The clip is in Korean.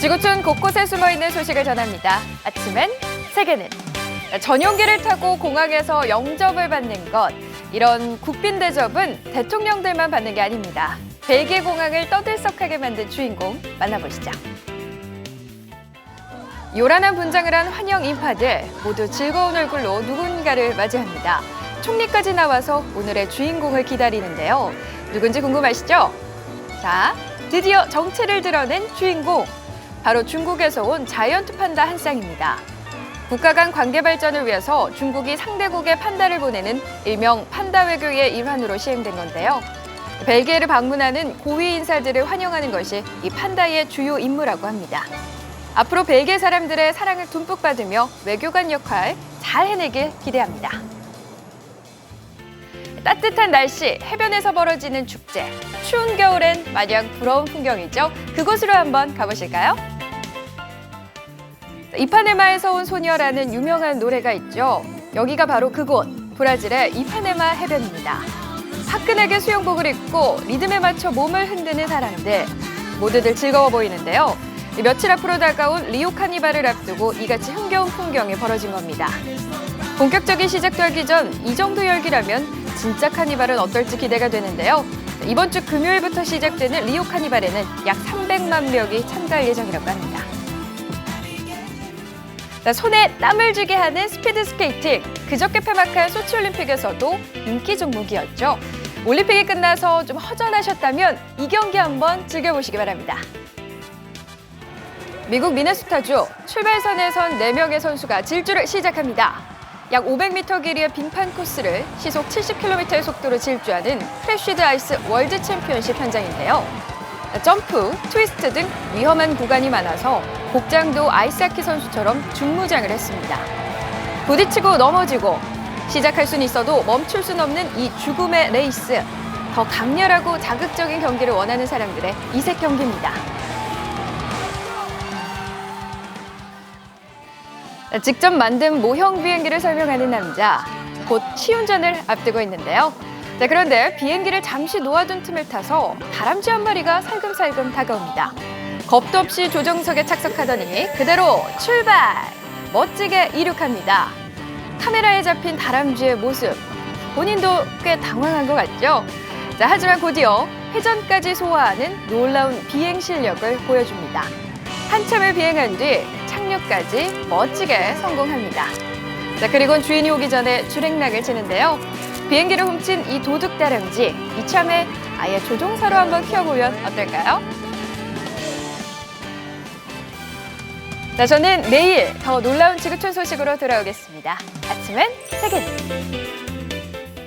지구촌 곳곳에 숨어 있는 소식을 전합니다. 아침엔 세계는 전용기를 타고 공항에서 영접을 받는 것. 이런 국빈 대접은 대통령들만 받는 게 아닙니다. 벨기에 공항을 떠들썩하게 만든 주인공 만나보시죠. 요란한 분장을 한 환영 인파들 모두 즐거운 얼굴로 누군가를 맞이합니다. 총리까지 나와서 오늘의 주인공을 기다리는데요. 누군지 궁금하시죠? 자, 드디어 정체를 드러낸 주인공. 바로 중국에서 온 자이언트 판다 한 쌍입니다. 국가 간 관계 발전을 위해서 중국이 상대국에 판다를 보내는 일명 판다 외교의 일환으로 시행된 건데요. 벨기에를 방문하는 고위 인사들을 환영하는 것이 이 판다의 주요 임무라고 합니다. 앞으로 벨기에 사람들의 사랑을 듬뿍 받으며 외교관 역할 잘 해내길 기대합니다. 따뜻한 날씨, 해변에서 벌어지는 축제. 추운 겨울엔 마냥 부러운 풍경이죠. 그곳으로 한번 가보실까요? 이파네마에서 온 소녀라는 유명한 노래가 있죠. 여기가 바로 그곳, 브라질의 이파네마 해변입니다. 화끈하게 수영복을 입고 리듬에 맞춰 몸을 흔드는 사람들. 모두들 즐거워 보이는데요. 며칠 앞으로 다가온 리오 카니발을 앞두고 이같이 흥겨운 풍경이 벌어진 겁니다. 본격적인 시작도 하기 전 이 정도 열기라면 진짜 카니발은 어떨지 기대가 되는데요. 이번 주 금요일부터 시작되는 리오 카니발에는 약 300만 명이 참가할 예정이라고 합니다. 자, 손에 땀을 쥐게 하는 스피드 스케이팅. 그저께 폐막한 소치 올림픽에서도 인기 종목이었죠. 올림픽이 끝나서 좀 허전하셨다면 이 경기 한번 즐겨보시기 바랍니다. 미국 미네소타주 출발선에선 4명의 선수가 질주를 시작합니다. 약 500m 길이의 빙판 코스를 시속 70km의 속도로 질주하는 크래쉬드 아이스 월드 챔피언십 현장인데요. 점프, 트위스트 등 위험한 구간이 많아서 복장도 아이스하키 선수처럼 중무장을 했습니다. 부딪히고 넘어지고 시작할 수는 있어도 멈출 수는 없는 이 죽음의 레이스. 더 강렬하고 자극적인 경기를 원하는 사람들의 이색 경기입니다. 직접 만든 모형 비행기를 설명하는 남자. 곧 시운전을 앞두고 있는데요. 자, 그런데 비행기를 잠시 놓아둔 틈을 타서 다람쥐 한 마리가 살금살금 다가옵니다. 겁도 없이 조종석에 착석하더니 그대로 출발! 멋지게 이륙합니다. 카메라에 잡힌 다람쥐의 모습. 본인도 꽤 당황한 것 같죠? 자, 하지만 곧이어 회전까지 소화하는 놀라운 비행 실력을 보여줍니다. 한참을 비행한 뒤 착륙까지 멋지게 성공합니다. 자, 그리고 주인이 오기 전에 주행락을 치는데요. 비행기를 훔친 이 도둑 다람쥐 이참에 아예 조종사로 한번 키워보면 어떨까요? 자, 저는 내일 더 놀라운 지구촌 소식으로 돌아오겠습니다. 아침엔 세계.